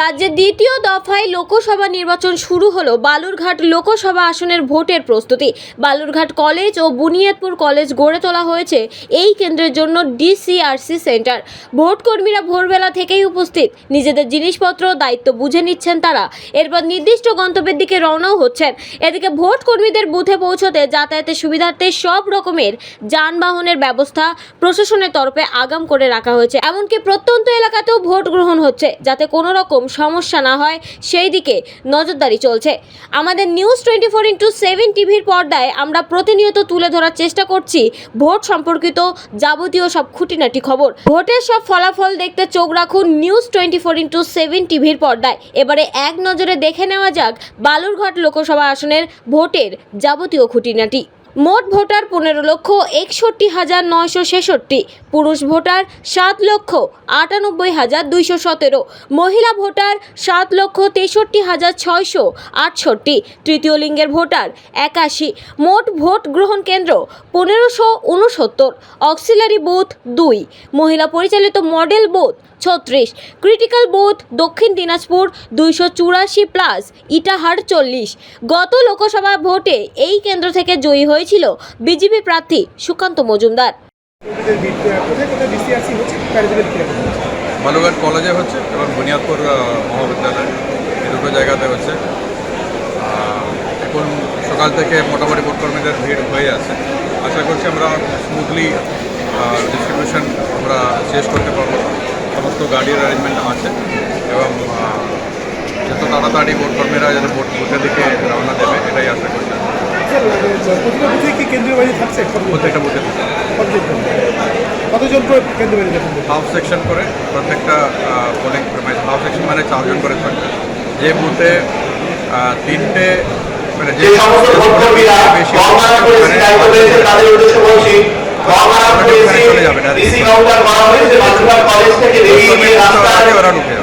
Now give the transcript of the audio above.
রাজ্যের দ্বিতীয় দফায় লোকসভা নির্বাচন শুরু হলো। বালুরঘাট লোকসভা আসনের ভোটের প্রস্তুতি। বালুরঘাট কলেজ ও বুনিয়াদপুর কলেজ গড়ে তোলা হয়েছে এই কেন্দ্রের জন্য ডিসিআরসি সেন্টার। ভোট কর্মীরা ভোরবেলা থেকেই উপস্থিত। নিজেদের জিনিসপত্র, দায়িত্ব বুঝে নিচ্ছেন তারা। এরপর নির্দিষ্ট গন্তব্যের দিকে রওনাও হচ্ছেন। এদিকে ভোট কর্মীদের বুথে পৌঁছতে যাতায়াতের সুবিধার্থে সব রকমের যানবাহনের ব্যবস্থা প্রশাসনের তরফে আগাম করে রাখা হয়েছে। এমনকি প্রত্যন্ত এলাকাতেও ভোট গ্রহণ হচ্ছে, যাতে কোনো রকম সমস্যা না হয়, সেই দিকে নজরদারি চলছে। আমাদের news twenty four into seven টিভির পর্দায় আমরা প্রতিনিয়ত তুলে ধরার চেষ্টা করছি ভোট সম্পর্কিত যাবতীয় সব খুঁটিনাটি খবর। ভোটের সব ফলাফল দেখতে চোখ রাখুন news twenty four into seven টিভির পর্দায়। এবারে এক নজরে দেখে নেওয়া যাক বালুরঘাট লোকসভা আসনের ভোটের যাবতীয় খুঁটিনাটি। মোট ভোটার পনেরো লক্ষ একষট্টি হাজার নয়শো ছেষট্টি, পুরুষ ভোটার সাত লক্ষ আটানব্বই হাজার দুইশো সতেরো, মহিলা ভোটার সাত লক্ষ তেষট্টি হাজার ছয়শো আটষট্টি, তৃতীয় লিঙ্গের ভোটার একাশি, মোট ভোট গ্রহণ কেন্দ্র পনেরোশো উনসত্তর, অক্সিলারি বুথ দুই, মহিলা পরিচালিত মডেল বুথ ছত্রিশ, ক্রিটিক্যাল বুথ দক্ষিণ দিনাজপুর দুইশো চুরাশি প্লাস, ইটাহার চল্লিশ, গত লোকসভা ভোটে এই কেন্দ্র থেকে জয়ী হয়েছিল বিজেপি প্রার্থী সুকান্ত মজুমদার। বালুঘাট কলেজে হচ্ছে এবং বুনিয়াদপুর মহাবিদ্যালয়। এই দুটো জায়গাতে হচ্ছে। এখন সকাল থেকে মোটামুটি ভোট কর্মীদের ভিড় হয়ে আছে। আশা করছি আমরা স্মুথলি ডিস্ট্রিবিউশন আমরা শেষ করতে পারব। সমস্ত গাড়ির অ্যারেঞ্জমেন্ট আছে এবং যত তাড়াতাড়ি ভোট কর্মীরা যাতে ভোট বুথের দিকে রওনা দেবে, এটাই আশা করছি। প্রতিটা বুথে কি কেন্দ্রীয় বাহিনী থাকছে? প্রত্যেকটা বুথে। কতজন কতজন করে কেন্দ্রীয় বাহিনী হাফ সেকশন করে প্রত্যেকটা পোলিং হাফ সেকশন মানে চারজন করে থাকবে। যে বুথে তিনটে মানে যে বেশি করেছি চলে যাবে না। ওরা ঢুকে